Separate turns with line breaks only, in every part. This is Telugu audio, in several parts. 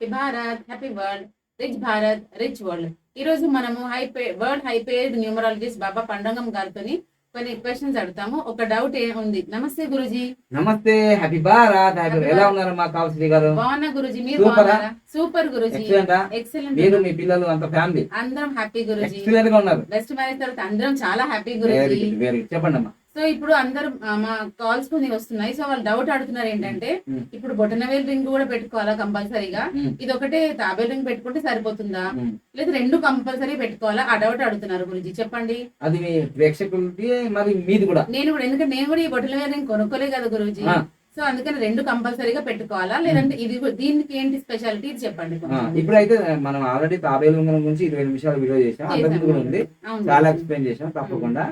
Happy Bharat happy world rich Bharat rich world ఈ రోజు మనము high world high paid numerologist Baba Pandangam గారితో కొన్ని క్వశ్చన్స్ అడుగుతాము. ఒక డౌట్ ఉంది? నమస్తే గురుజీ.
నమస్తే హ్యాపీ భారత్ హ్యాపీ ఎలా ఉన్నారు మా కావశ్రీ గారు?
బాగున్నా గురుజీ మీరు? బాగున్నారా? సూపర్ గురుజీ.
ఎక్సలెంట్ మీరు మీ పిల్లలు అంత ఫ్యామిలీ
అందరం హ్యాపీ గురుజీ.
ఎక్సలెంట్గా ఉన్నారు.
బెస్ట్ మ్యారేజ్ తర్వాత అందరం చాలా హ్యాపీ గురుజీ.
చెప్పండి అమ్మా
సో ఇప్పుడు అందరం మా కాల్స్ కొన్ని వస్తున్నాయి. సో వాళ్ళు డౌట్ అడుగుతున్నారు ఏంటంటే. ఇప్పుడు బొటనవేల్ రింగ్ కూడా పెట్టుకోవాలా కంపల్సరీగా. ఇది ఒకటే తాబేల్ రింగ్ పెట్టుకుంటే సరిపోతుందా. లేదా రెండు కంపల్సరీ పెట్టుకోవాలా? ఆ డౌట్ అడుగుతున్నారు గురించి చెప్పండి.
అది మీ ప్రేక్షకులకి మరి మీది కూడా?
నేను కూడా ఎందుకంటే నేను కూడా ఈ బొటనవేల్ రింగ్ కొనుక్కోలే కదా గురుజీ. సో అందుకని రెండు కంపల్సరీగా పెట్టుకోవాలా? లేదంటే ఇది దీనికి ఏంటి స్పెషాలిటీ? ఇది చెప్పండి.
ఇప్పుడైతే మనం ఆల్రెడీ తాబేలు గురించి ఇరవై నిమిషాలు వీడియో చేసాం. కూడా ఉంది. చాలా. ఎక్స్ప్లెయిన్ చేసాం తప్పకుండా.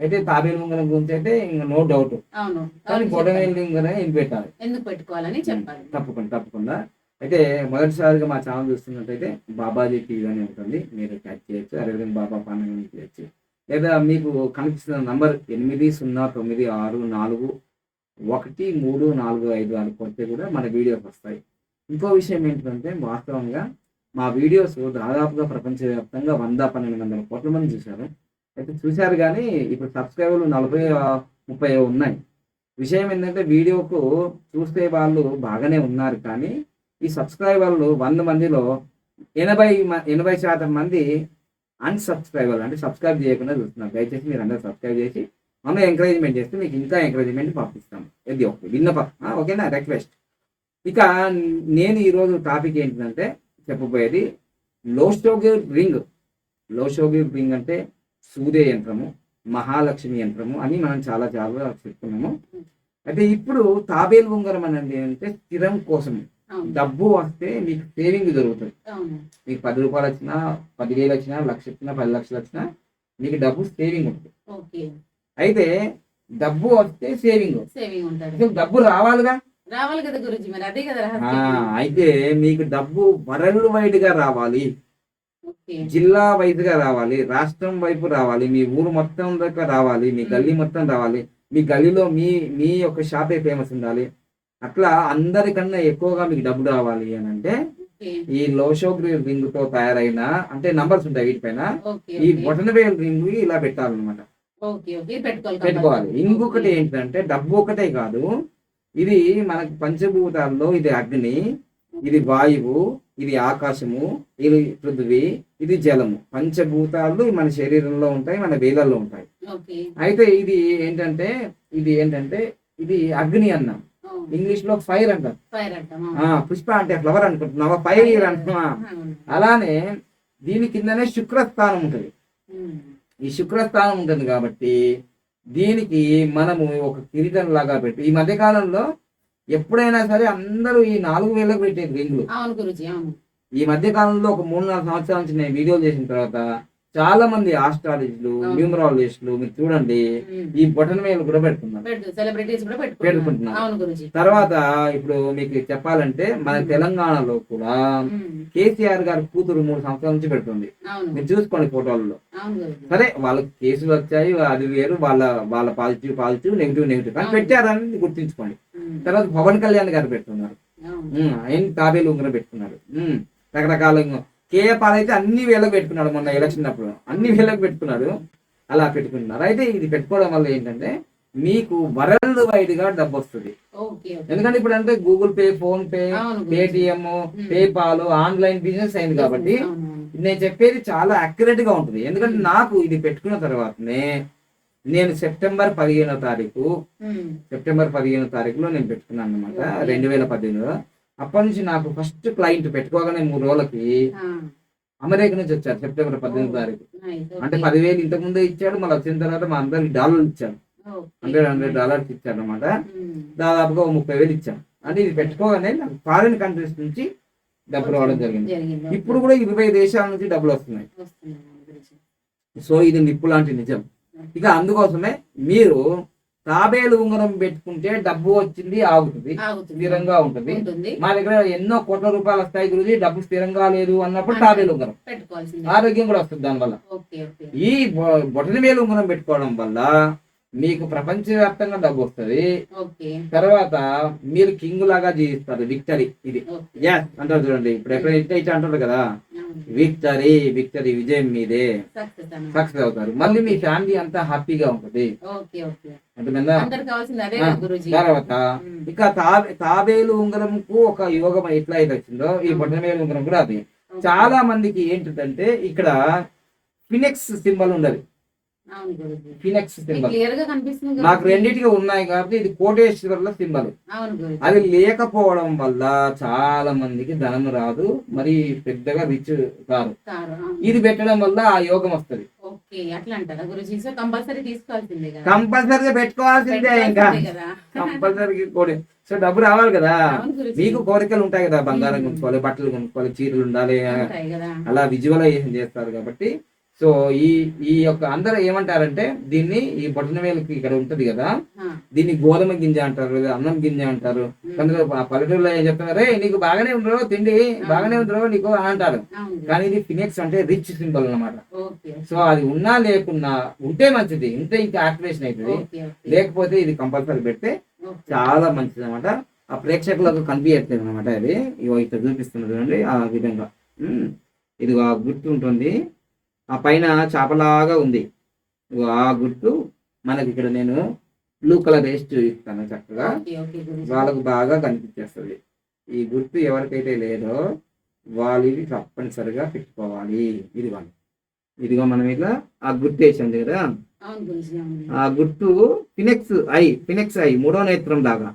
అయితే తాబేలు ఉంగరం గురించి అయితే ఇంకా నో డౌట్
అవును.
కానీ
చెప్పండి.
ఉంగరం ఏం పెట్టాలి?
ఎందుకు పెట్టుకోవాలని చెప్పాలి.
తప్పకుండా తప్పకుండా. అయితే మొదటిసారిగా మా ఛానల్ చూస్తున్నట్టయితే బాబాజీ టీవీ అని ఉంటుంది మీరు క్యాచ్ చేయొచ్చు. అదేవిధంగా బాబా పండుగ చేయొచ్చు. లేదా మీకు కనిపిస్తున్న నంబర్ ఎనిమిది సున్నా తొమ్మిది ఆరు నాలుగు ఒకటి మూడు నాలుగు ఐదు అని కొడితే కూడా మన వీడియోస్ వస్తాయి. ఇంకో విషయం ఏంటంటే వాస్తవంగా మా వీడియోస్ దాదాపుగా ప్రపంచవ్యాప్తంగా వంద పన్నెండు వందల కోట్ల మంది చూశారు. అయితే చూశారు కానీ ఇప్పుడు సబ్స్క్రైబర్లు నలభై ముప్పై ఉన్నాయి. విషయం ఏంటంటే వీడియోకు చూస్తే వాళ్ళు బాగానే ఉన్నారు కానీ ఈ సబ్స్క్రైబర్లు వంద మందిలో ఎనభై ఎనభై శాతం మంది అన్సబ్స్క్రైబర్ అంటే సబ్స్క్రైబ్ చేయకుండా చూస్తున్నారు. దయచేసి మీరు అందరూ సబ్స్క్రైబ్ చేసి మనం ఎంకరేజ్మెంట్ చేస్తే మీకు ఇంకా ఎంకరేజ్మెంట్ పంపిస్తాం. ఇది ఒకటి విన్నప ఓకేనా? రిక్వెస్ట్. ఇక నేను ఈరోజు టాపిక్ ఏంటంటే చెప్పబోయేది లోస్టోగి రింగ్. లో లోషోగి రింగ్ అంటే సూర్య యంత్రము మహాలక్ష్మి యంత్రము అని మనం చాలా చాలా చెప్తున్నాము. అయితే ఇప్పుడు తాబేలు ఉంగరం అనేది అంటే స్థిరం కోసం. డబ్బు వస్తే మీకు సేవింగ్ జరుగుతుంది
అవును.
మీకు పది రూపాయలు వచ్చినా పదివేలు వచ్చినా లక్ష వచ్చినా పది లక్షలు వచ్చినా మీకు డబ్బు సేవింగ్ ఉంటుంది.
ఓకే.
అయితే డబ్బు వస్తే సేవింగ్
సేవింగ్
డబ్బు రావాలిగా?
రావాలి కదా గురుజీ మరి అదే కదా
అయితే మీకు డబ్బు వరల్డ్ వైడ్గా రావాలి. జిల్లా వైజ్గా రావాలి రాష్ట్రం వైపు రావాలి మీ ఊరు మొత్తం దాకా రావాలి మీ గల్లీ మొత్తం రావాలి మీ గల్లీలో మీ మీ యొక్క షాపే ఫేమస్ ఉండాలి. అట్లా అందరికన్నా ఎక్కువగా మీకు డబ్బు రావాలి అని అంటే ఈ లోషోగ్రి రింగ్తో తయారైన అంటే నంబర్స్ ఉంటాయి వీటిపైన ఈ
ఓకే.
బొటనవేల్ రింగ్ ఇలా పెట్టాలన్నమాట.
పెట్టుకోవాలి.
ఇంకొకటి. ఏంటంటే డబ్బు ఒకటే కాదు ఇది మనకి పంచభూతాల్లో ఇది అగ్ని ఇది వాయువు ఇది ఆకాశము ఇది పృథివీ ఇది జలము. పంచభూతాలు మన శరీరంలో ఉంటాయి మన వేలల్లో ఉంటాయి. అయితే ఇది ఏంటంటే ఇది ఏంటంటే ఇది అగ్ని అన్నాం. ఇంగ్లీష్లో ఫైర్ అంటాం
ఫైర్ అంటాం
ఆ, పుష్ప అంటే ఫ్లవర్ అనుకుంటున్నావా? ఫైర్ అంటున్నా. అలానే దీని కిందనే శుక్రస్థానం ఉంటుంది. ఈ శుక్రస్థానం ఉంటుంది కాబట్టి దీనికి మనము ఒక కిరీటం లాగా పెట్టి. ఈ మధ్య కాలంలో ఎప్పుడైనా సరే అందరూ ఈ నాలుగు వేలకు పెట్టేది రింగులు.
అవును గురుజీ అవును.
ఈ మధ్య కాలంలో ఒక మూడు నాలుగు సంవత్సరాల నుంచి నేను వీడియోలు చేసిన తర్వాత చాలా మంది ఆస్ట్రాలజిస్టులు. న్యూమరాలజిస్టులు మీరు చూడండి. ఈ బొటన్ వేలు కూడా పెడుతున్నారు.
పెట్టు సెలబ్రిటీస్ కూడా పెట్టుకుంటున్నారు.
తర్వాత ఇప్పుడు మీకు చెప్పాలంటే మన తెలంగాణలో కూడా. కేసీఆర్ గారి కూతురు మూడు సంవత్సరాల నుంచి పెడుతుంది. మీరు చూసుకోండి ఫోటోల్లో. సరే వాళ్ళకి కేసులు వచ్చాయి అది వేరు వాళ్ళ వాళ్ళ పాజిటివ్ పాజిటివ్ నెగిటివ్ నెగిటివ్ కానీ. పెట్టారని గుర్తుంచుకోండి. తర్వాత పవన్ కళ్యాణ్ గారు ఉమ్, ఆయన తాబేలు ఉంగరం పెట్టుకున్నారు. రకరకాల కేఏ పాల్ అయితే అన్ని వేలకు పెట్టుకున్నాడు మొన్న ఎలక్షన్ అప్పుడు. అన్ని వేలకు పెట్టుకున్నాడు. అలా పెట్టుకున్నారు. అయితే ఇది పెట్టుకోవడం వల్ల ఏంటంటే మీకు వరల్డ్ వైడ్గా డబ్బు వస్తుంది. ఎందుకంటే ఇప్పుడు అంటే Google Pay PhonePe. Paytm PayPal online business అయింది కాబట్టి నేను చెప్పేది చాలా అక్యురేట్గా ఉంటుంది. ఎందుకంటే నాకు ఇది పెట్టుకున్న తర్వాతనే నేను సెప్టెంబర్ పదిహేనో తారీఖు. సెప్టెంబర్ పదిహేనో తారీఖులో నేను పెట్టుకున్నాను అనమాట. రెండు వేల పద్దెనిమిదిలో అప్పటి నుంచి నాకు ఫస్ట్ క్లయింట్ పెట్టుకోగానే మూడు రోజులకి అమెరికా నుంచి వచ్చారు సెప్టెంబర్ పద్దెనిమిది. తారీఖు అంటే. పదివేలు ఇంతకు ముందే ఇచ్చాడు మళ్ళీ వచ్చిన తర్వాత మా అందరికి డాలర్లు ఇచ్చాడు
Okay.
హండ్రెడ్ హండ్రెడ్ డాలర్స్ ఇచ్చాడు అనమాట. దాదాపుగా ముప్పై వేలు ఇచ్చాను అంటే ఇది పెట్టుకోగానే నాకు ఫారిన్ కంట్రీస్ నుంచి డబ్బులు రావడం జరిగింది ఇప్పుడు కూడా ఇరవై దేశాల నుంచి డబ్బులు వస్తున్నాయి. సో ఇది నిప్పు లాంటి నిజం ఇక అందుకోసమే మీరు తాబేలు ఉంగరం పెట్టుకుంటే డబ్బు వచ్చింది ఆగుతుంది. స్థిరంగా ఉంటుంది. మా దగ్గర ఎన్నో కోట్ల రూపాయలు వస్తాయి గురించి డబ్బు స్థిరంగా లేదు అన్నప్పుడు తాబేలు ఉంగరం. ఆరోగ్యం కూడా వస్తుంది దానివల్ల. ఈ బొ- బొటన వేలు ఉంగరం పెట్టుకోవడం వల్ల మీకు ప్రపంచవ్యాప్తంగా డబ్బు వస్తుంది. తర్వాత మీరు కింగ్ లాగా జీవిస్తారు. విక్టరీ ఇది. యా అంటారు చూడండి. ఇప్పుడు ఎప్పుడైనా ఇట్లా అంటారు కదా. విక్టరీ విక్టరీ విజయం మీదే
సక్సెస్
అవుతారు. మళ్ళీ మీ ఫ్యామిలీ అంతా హ్యాపీగా ఉంటుంది. తర్వాత. ఇక తాబే తాబేలు ఉంగరంకు ఒక యోగం ఎట్లా అయితే వచ్చిందో ఈ బొట్టనవేలు ఉంగరం కూడా అది. చాలా మందికి ఏంటిదంటే ఇక్కడ ఫినెక్స్ సింబల్ ఉండదు. Phoenix symbol. నాకు రెండింటిగా ఉన్నాయి కాబట్టి ఇది కోటేశ్వరుల సింబల్. అది లేకపోవడం వల్ల చాలా మందికి ధనం రాదు మరి పెద్దగా రిచ్ కాదు. ఇది పెట్టడం వల్ల ఆ యోగం వస్తది. కంపల్సరీగా పెట్టుకోవాల్సిందే ఇంకా. కంపల్సరీ కోడి సో డబ్బు రావాలి కదా. మీకు కోరికలు ఉంటాయి కదా బంగారం. కొనుక్కోవాలి బట్టలు కొనుక్కోవాలి చీరలు ఉండాలి అలా విజువలైజేషన్ చేస్తారు కాబట్టి సో ఈ ఈ యొక్క అందరూ ఏమంటారంటే దీన్ని ఈ బొట్టన వేలకి ఇక్కడ ఉంటది కదా దీన్ని గోధుమ గింజ అంటారు లేదా అన్నం గింజ అంటారు. కొందరు ఆ పల్లెటూరులో ఏం చెప్తున్నారు "రే, నీకు బాగానే ఉండరు తిండి బాగానే ఉండరు నీకు అని అంటారు. కానీ ఇది ఫినిక్స్ అంటే రిచ్ సింబల్ అన్నమాట.
ఓకే.
సో అది ఉన్నా లేకున్నా ఉంటే మంచిది ఉంటే ఇంకా యాక్టివేషన్ అవుతుంది. లేకపోతే ఇది కంపల్సరీ పెడితే. చాలా మంచిది అనమాట ఆ ప్రేక్షకులకు కనిపించట్లేదు అనమాట అది. ఇట్లా చూపిస్తున్నది చూడండి ఆ విధంగా. ఉమ్. ఇదిగో ఆ పైన చేపలాగా ఉంది. ఆ గుర్తు మనకి ఇక్కడ నేను బ్లూ కలర్ వేసి చూపిస్తాను చక్కగా. వాళ్ళకు బాగా కనిపించేస్తుంది. ఈ గుర్తు ఎవరికైతే లేదో వాళ్ళు ఇది తప్పనిసరిగా పెట్టుకోవాలి. ఇది వాళ్ళు. ఇదిగో మనం ఇట్లా ఆ గుర్తు వేసాం కదా. ఆ గుర్తు ఫినెక్స్ ఐ ఫినెక్స్ ఐ మూడో నేత్రం లాగా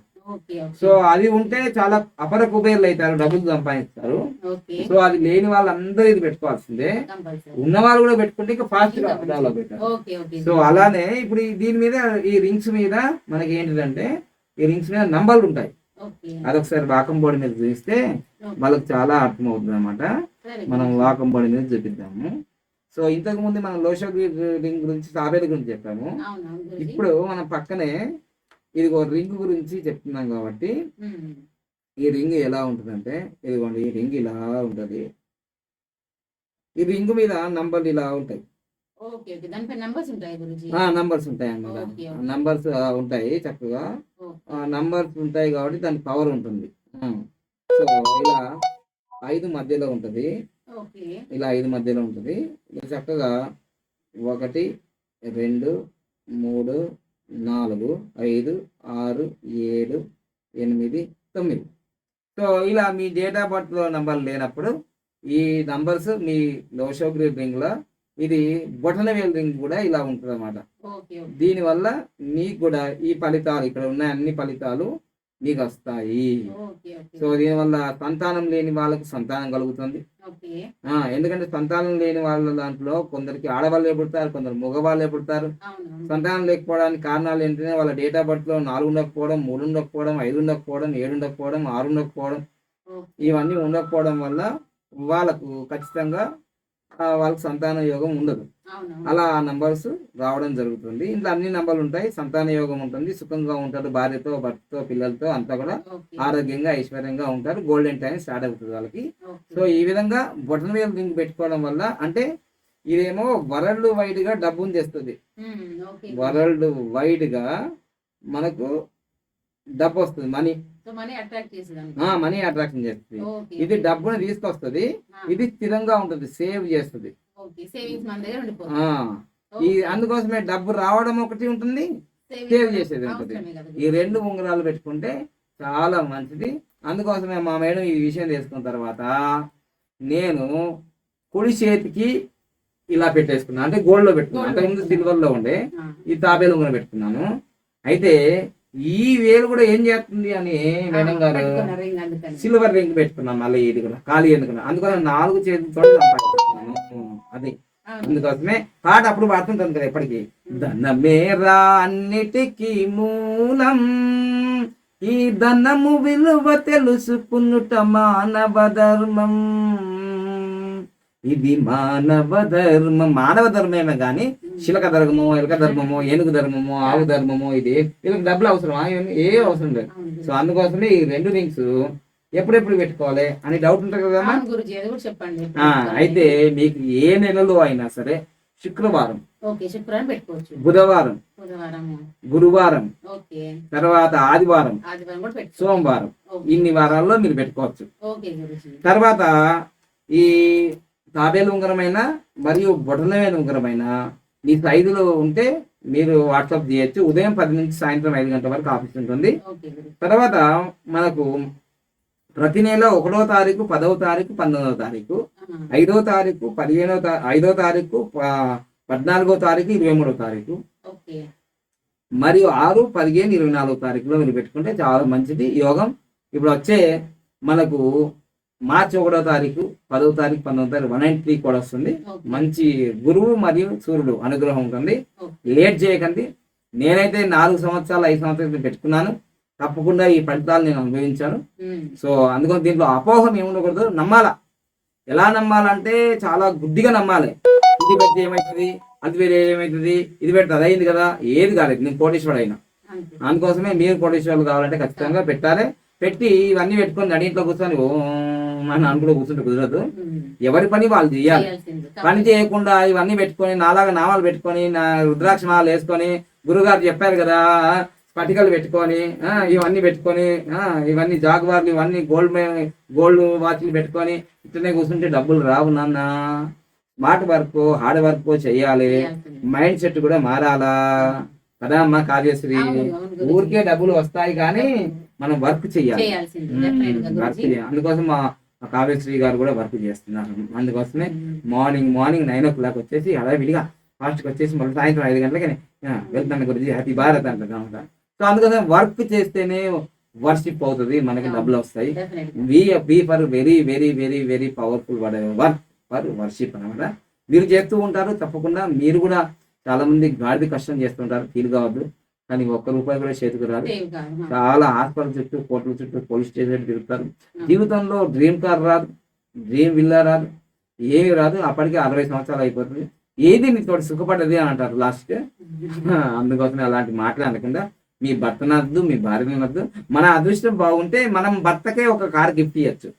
సో అది ఉంటే చాలా అపర కుబేర్లు అవుతారు డబ్బులు సంపాదిస్తారు. సో అది లేని వాళ్ళందరూ ఇది పెట్టుకోవాల్సిందే. ఉన్న వాళ్ళు కూడా పెట్టుకుంటే ఇంకా ఫాస్ట్గా డెవలప్ అవుతారు సో అలానే ఇప్పుడు దీని మీద ఈ రింగ్స్ మీద మనకి ఏంటిదంటే ఈ రింగ్స్ మీద నంబర్లు ఉంటాయి. అదొకసారి వాకం బోర్డు మీద చూపిస్తే వాళ్ళకి చాలా అర్థం అవుతుంది అనమాట మనం. వాకం బోర్డు మీద చూపిద్దాము. సో ఇంతకు ముందు మనం లోషో రింగ్ గురించి తాబేలు గురించి చెప్పాము. ఇప్పుడు మనం పక్కనే ఇదిగో రింగ్ గురించి చెప్తున్నాం కాబట్టి. ఈ రింగ్ ఎలా ఉంటుందంటే ఇదిగోండి ఈ రింగ్ ఇలా ఉంటది. ఈ రింగ్ మీద నంబర్లు ఇలా ఉంటాయి.
నంబర్స్ ఉంటాయి గురూజీ?
ఆ నంబర్స్ ఉంటాయి అన్నమాట. నంబర్స్ ఉంటాయి చక్కగా. నంబర్స్ ఉంటాయి కాబట్టి దాని పవర్ ఉంటుంది. సో ఇలా ఐదు మధ్యలో ఉంటుంది. ఇలా ఐదు మధ్యలో ఉంటుంది. ఇలా చక్కగా ఒకటి రెండు మూడు నాలుగు ఐదు ఆరు ఏడు ఎనిమిది తొమ్మిది. సో ఇలా మీ డేట్ ఆఫ్ బర్త్లో నంబర్ లేనప్పుడు ఈ నంబర్స్ మీ లోషోగ్రీ రింగ్లో ఇది బొటనవేల్ రింగ్ కూడా ఇలా ఉంటుంది
ఓకే.
దీనివల్ల మీకు కూడా ఈ ఫలితాలు ఇక్కడ ఉన్న అన్ని ఫలితాలు మీకు వస్తాయి సో దీనివల్ల సంతానం లేని వాళ్ళకు సంతానం కలుగుతుంది. ఎందుకంటే సంతానం లేని వాళ్ళ దాంట్లో కొందరికి ఆడవాళ్ళే పుడతారు కొందరు మగవాళ్ళే పుడతారు. సంతానం లేకపోవడానికి కారణాలు ఏంటంటే వాళ్ళ డేట్ ఆఫ్ బర్త్లో నాలుగు ఉండకపోవడం మూడు ఉండకపోవడం ఐదు ఉండకపోవడం ఏడు ఉండకపోవడం ఆరు ఉండకపోవడం. ఇవన్నీ ఉండకపోవడం వల్ల వాళ్ళకు ఖచ్చితంగా వాళ్ళకి సంతాన యోగం ఉండదు. అలా ఆ నంబర్స్ రావడం జరుగుతుంది. ఇంట్లో అన్ని నంబర్లు ఉంటాయి. సంతాన యోగం ఉంటుంది. సుఖంగా ఉంటారు. భార్యతో భర్తతో పిల్లలతో అంతా కూడా ఆరోగ్యంగా ఐశ్వర్యంగా ఉంటారు. గోల్డెన్ టైం స్టార్ట్ అవుతుంది వాళ్ళకి. సో ఈ విధంగా బొటన్ వేల్ రింగ్ పెట్టుకోవడం వల్ల అంటే ఇదేమో వరల్డ్ వైడ్గా డబ్బుని తెస్తుంది. వరల్డ్ వైడ్గా మనకు డబ్బు వస్తుంది. మనీ.
మనీ
అట్రాక్షన్ చేస్తుంది. ఇది డబ్బుని తీసుకొస్తుంది. ఇది స్థిరంగా ఉంటుంది సేవ్ చేస్తుంది. ఈ. అందుకోసమే డబ్బు రావడం ఒకటి ఉంటుంది సేవ్ చేసేది ఉంటుంది. ఈ రెండు ఉంగరాలు పెట్టుకుంటే చాలా మంచిది. అందుకోసమే మా మేడం ఈ విషయం తెలుసుకున్న తర్వాత నేను కుడి చేతికి ఇలా పెట్టేసుకున్నాను అంటే గోల్డ్లో పెట్టుకున్నాను అంతకుముందు సిల్వర్లో ఉండే. ఈ తాబేలు ఉంగరం పెట్టుకున్నాను. అయితే ఈ వేలు కూడా ఏం చేస్తుంది అని మేడం గారు. సిల్వర్ రింగ్ పెట్టుకున్నాం మళ్ళీ ఇది కూడా ఖాళీ ఎందుకున్నా. అందుకని నాలుగు చేతులతో అది. అందుకోసమే పాట అప్పుడు పాడుతుంటాను కదా ఎప్పటికీ. ధనమేరా అన్నిటికీ మూలం. ఈ ధనము విలువ తెలుసుకునుట మానవ ధర్మం. ఇది మానవ ధర్మం మానవ ధర్మమే కానీ శిలక ధర్మమో ఎలక ధర్మమో ఏనుగు ధర్మమో ఆవు ధర్మమో ఇది వీళ్ళకి డబ్బులు అవసరమా? ఏ అవసరం లేదు. సో అందుకోసమే ఈ రెండు రింగ్స్ ఎప్పుడెప్పుడు పెట్టుకోవాలి అని డౌట్ ఉంటుంది
కూడా చెప్పండి.
ఆ, అయితే మీకు ఏ నెలలో అయినా సరే శుక్రవారం.
శుక్రవారం పెట్టుకోవచ్చు.
బుధవారం. గురువారం. తర్వాత ఆదివారం. సోమవారం. ఇన్ని వారాల్లో మీరు పెట్టుకోవచ్చు. తర్వాత ఈ తాబేలు ఉంగరమైన మరియు బొటనమైన ఉంగరమైన ఈ సైజులో ఉంటే మీరు వాట్సాప్ చేయొచ్చు. ఉదయం పది నుంచి సాయంత్రం ఐదు గంటల వరకు ఆఫీస్ ఉంటుంది. తర్వాత మనకు ప్రతి నెల ఒకటో తారీఖు పదవ తారీఖు పంతొమ్మిదవ తారీఖు. ఐదో తారీఖు పదిహేనవ తా ఐదో తారీఖు పద్నాలుగో తారీఖు ఇరవై మూడో తారీఖు. మరియు ఆరు పదిహేను ఇరవై నాలుగో తారీఖులో మీరు పెట్టుకుంటే చాలా మంచిది. యోగం ఇప్పుడు వచ్చే మనకు మార్చి ఒకటో తారీఖు పదవ తారీఖు పంతొమ్మిదో తారీఖు వన్ నైన్ త్రీ కూడా వస్తుంది. మంచి గురువు మరియు సూర్యుడు అనుగ్రహం ఉంటుంది. లేట్ చేయకండి. నేనైతే నాలుగు సంవత్సరాలు ఐదు సంవత్సరాలు పెట్టుకున్నాను. తప్పకుండా ఈ ఫలితాలు నేను అనుభవించాను. సో అందుకని దీంట్లో అపోహం ఏముండకూడదు. నమ్మాలా. ఎలా నమ్మాలంటే చాలా గుడ్డిగా నమ్మాలి. ఇది పెడితే ఏమవుతుంది అది వేరే ఏమవుతుంది ఇది పెడితే అది అయింది కదా? ఏది కాలేదు. నేను కోటేశ్వరుడు అయినా. అందుకోసమే మీరు కోటేశ్వరులు కావాలంటే ఖచ్చితంగా పెట్టాలి. పెట్టి ఇవన్నీ పెట్టుకొని అన్నింట్లో కూర్చొని ఓ అని అనుకుంటూ కూర్చుంటే కుదరదు. ఎవరి పని వాళ్ళు చేయాలి. పని చేయకుండా ఇవన్నీ పెట్టుకొని నాలాగా నామాలు పెట్టుకొని నా రుద్రాక్ష మాలలు వేసుకొని గురుగారు చెప్పారు కదా స్పటికలు పెట్టుకొని ఆ, ఇవన్నీ పెట్టుకొని ఆ, ఇవన్నీ జాగ్వార్లు ఇవన్నీ గోల్డ్ గోల్డ్ వాచ్లు పెట్టుకొని ఇట్లనే కూర్చుంటే డబ్బులు రావు నాన్న స్మార్ట్ వర్క్ హార్డ్ వర్క్ చేయాలి. మైండ్ సెట్ కూడా మారాలా కదా అమ్మా కావ్యశ్రీ. ఊరికే డబ్బులు వస్తాయి కానీ మనం వర్క్ చేయాలి
గా
వర్క్. చేయాలి అందుకోసం మా మా కావ్యశ్రీ గారు కూడా వర్క్ చేస్తున్నారు అందుకోసమే. Morning morning nine o'clock వచ్చేసి అలా విడిగా ఫాస్ట్గా వచ్చేసి మళ్ళీ సాయంత్రం ఐదు గంటలకి వెళ్తాను గురించి హ్యాపీ భారత్ అంటారు సో అందుకోసం వర్క్ చేస్తేనే వర్షిప్ అవుతుంది మనకి డబ్బులు వస్తాయి. We be for very very very very powerful work for worship అనమాట మీరు చేస్తూ ఉంటారు తప్పకుండా మీరు కూడా చాలా మంది గాడిద కష్టం చేస్తుంటారు ఫీల్ కావద్దు కానీ ఒక్క రూపాయి కూడా చేతికి రాదు. చాలా హాస్పిటల్ చుట్టూ కోర్టుల చుట్టూ పోలీస్ స్టేషన్ తిరుగుతారు. జీవితంలో డ్రీమ్ కార్ రాదు డ్రీమ్ విల్లా రాదు ఏమి రాదు. అప్పటికే అరవై సంవత్సరాలు అయిపోతుంది. ఏది నీతో సుఖపడ్డది అని అంటారు లాస్ట్. అందుకోసమే అలాంటి మాటలు అనకుండా మీ భర్త నద్దు మీ భార్య నద్దు మన అదృష్టం బాగుంటే మనం భర్తకే ఒక కార్ గిఫ్ట్ ఇవ్వచ్చు.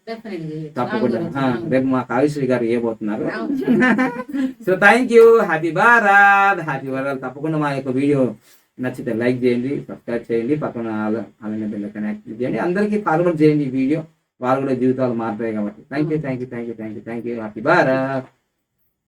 తప్పకుండా. రేపు మా కావ్యశ్రీ గారు
అవును.
So thank you happy Bharat happy Bharat తప్పకుండా మా యొక్క వీడియో నచ్చితే లైక్ చేయండి సబ్స్క్రైబ్ చేయండి పక్కన అలానే బెల్ కనెక్ట్ చేయండి. అందరికీ ఫార్వర్డ్ చేయండి ఈ వీడియో. వాళ్ళు కూడా జీవితాలు మారుతాయి కాబట్టి. Thank you thank you thank you thank you thank you happy Bharat